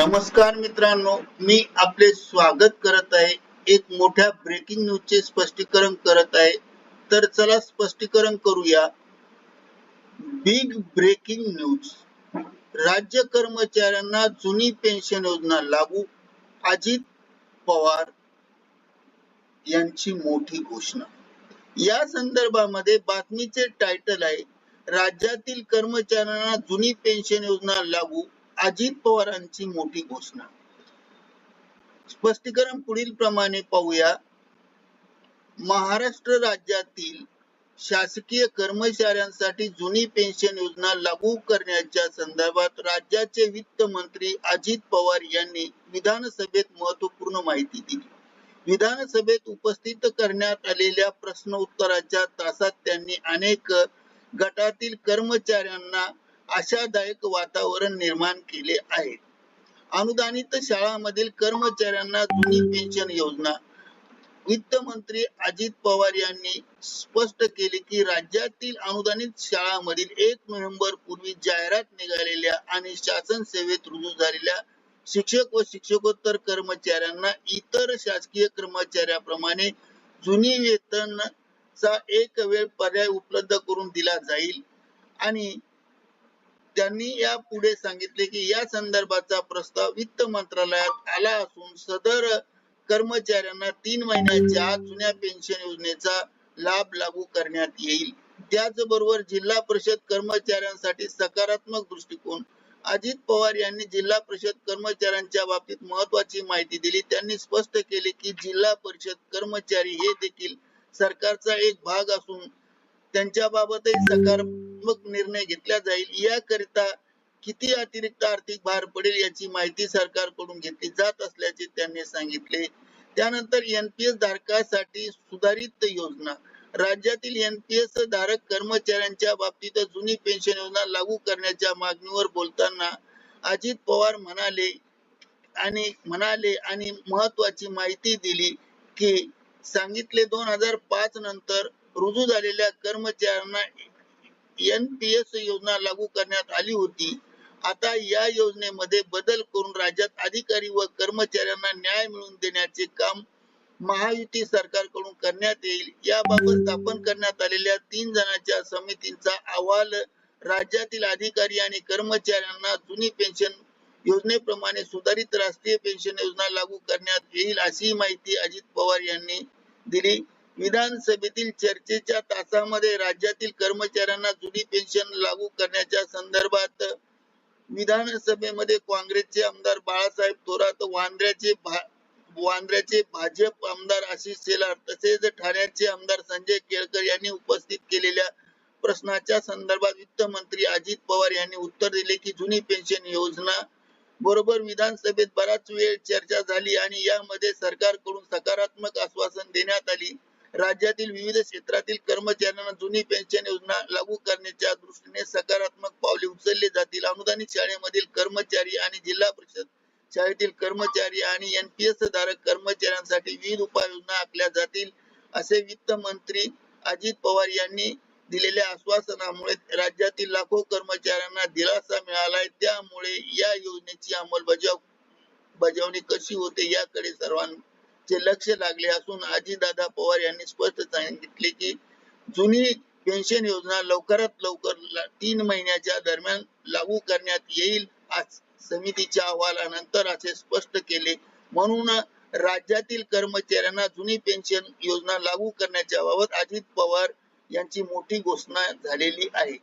नमस्कार मित्रांनो मी आपले स्वागत करत आहे. एक मोठ्या ब्रेकिंग न्यूजचे स्पष्टीकरण करत आहे. तर चला स्पष्टीकरण करूया. बिग ब्रेकिंग न्यूज राज्य कर्मचाऱ्यांना जुनी पेन्शन योजना लागू. अजित पवार यांची मोठी घोषणा. या संदर्भामध्ये बातमीचे टायटल आहे राज्यातील कर्मचाऱ्यांना जुनी पेन्शन योजना लागू. अजित पवारांची मोठी घोषणा. स्पष्टीकरण पुढील प्रमाणे पाहूया. महाराष्ट्र राज्यातील शासकीय कर्मचाऱ्यांसाठी जुनी पेन्शन योजना लागू करण्याच्या संदर्भात राज्याचे वित्त मंत्री अजित पवार यांनी विधानसभेत महत्त्वपूर्ण माहिती दिली. विधानसभेत उपस्थित करण्यात आलेल्या प्रश्न उत्तराच्या तासात त्यांनी अनेक गटातील कर्मचाऱ्यांना आशादायक वातावरण निर्माण केले आहे. अनुदानित शाळांमधील कर्मचाऱ्यांना जुनी पेन्शन योजना. वित्त मंत्री अजित पवार यांनी स्पष्ट केले की राज्यातील अनुदानित शाळांमधील एक नोव्हेंबर पूर्वी जाहिरात निघालेल्या आणि शासन सेवेत रुजू झालेल्या शिक्षक व शिक्षकोत्तर कर्मचाऱ्यांना इतर शासकीय कर्मचाऱ्याप्रमाणे जुनी वेतन चा एक वेळ पर्याय उपलब्ध करून दिला जाईल. आणि त्यांनी या पुढे सांगितले की या संदर्भाचा प्रस्ताव वित्त मंत्रालयात आला असून सदर कर्मचाऱ्यांना तीन महिन्याच्या आत जुन्या पेन्शन योजनेचा लाभ लागू करण्यात येईल. त्याचबरोबर जिल्हा परिषद कर्मचाऱ्यांसाठी सकारात्मक दृष्टिकोन अजित पवार यांनी जिल्हा परिषद कर्मचाऱ्यांच्या बाबतीत महत्वाची माहिती दिली. त्यांनी स्पष्ट केले की जिल्हा परिषद कर्मचारी हे देखील सरकारचा एक भाग असून त्यांच्याबाबतही सकारात्मक निर्णय घेतला जाईल. याकरिता किती अतिरिक्त आर्थिक भार पडेल याची माहिती सरकारकडून घेतली जात असल्याचे त्यांनी सांगितले. त्यानंतर एनपीएस धारकासाठी सुधारित योजना. राज्यातील एनपीएस धारक कर्मचाऱ्यांच्या बाबतीत जुनी पेन्शन योजना लागू करण्याच्या मागणीवर बोलताना अजित पवार म्हणाले आणि म्हणाले आणि महत्वाची माहिती दिली की सांगितले दोन हजार पाच नंतर रुजू झालेल्या कर्मचाऱ्यांना एन पी एस योजना लागू करण्यात आली होती. आता या योजनेमध्ये बदल करून राज्यात अधिकारी व कर्मचाऱ्यांना न्याय मिळवून देण्याचे काम महायुती सरकारकडून करण्यात येईल. याबाबत स्थापन करण्यात आलेल्या तीन जणांच्या समितीचा अहवाल राज्यातील अधिकारी आणि कर्मचाऱ्यांना जुनी पेन्शन योजनेप्रमाणे सुधारित राष्ट्रीय पेन्शन योजना लागू करण्यात येईल अशी माहिती अजित पवार यांनी दिली. विधानसभेतील चर्चेच्या तासामध्ये राज्यातील कर्मचाऱ्यांना जुनी पेन्शन लागू करण्याच्या संदर्भात विधानसभेमध्ये काँग्रेसचे आमदार बाळासाहेब थोरात वांद्र्याचे वांद्र्याचे भाजप आमदार आशिष शेलार तसेच ठाण्याचे आमदार संजय केळकर यांनी उपस्थित केलेल्या प्रश्नाच्या संदर्भात वित्त मंत्री अजित पवार यांनी उत्तर दिले की जुनी पेन्शन योजना बरोबर विधानसभेत बराच वेळ चर्चा झाली आणि यामध्ये सरकारकडून सकारात्मक आश्वासन देण्यात आली. राज्यातील विविध क्षेत्रातील कर्मचाऱ्यांना जुनी पेन्शन योजना लागू करण्याच्या दृष्टीने सकारात्मक पावले उचलले जातील. अनुदानित शाळेमधील कर्मचारी आणि जिल्हा परिषद शाळेतील कर्मचारी आणि एनपीएस धारक कर्मचाऱ्यांसाठी विविध उपाययोजना आखल्या जातील असे वित्त मंत्री अजित पवार यांनी दिलेल्या आश्वासनामुळे राज्यातील लाखो कर्मचाऱ्यांना दिलासा मिळालाय. त्यामुळे या योजनेची अंमलबजावणी बजावणी कशी होते याकडे सर्वांना लक्ष लागले असून आजीदादा पवार यांनी स्पष्ट सांगितले की जुनी पेन्शन योजना लवकरात लवकर तीन महिन्याच्या दरम्यान लागू करण्यात येईल समितीच्या अहवालानंतर असे स्पष्ट केले. म्हणून राज्यातील कर्मचाऱ्यांना जुनी पेन्शन योजना लागू करण्याच्या बाबत अजित पवार यांची मोठी घोषणा झालेली आहे.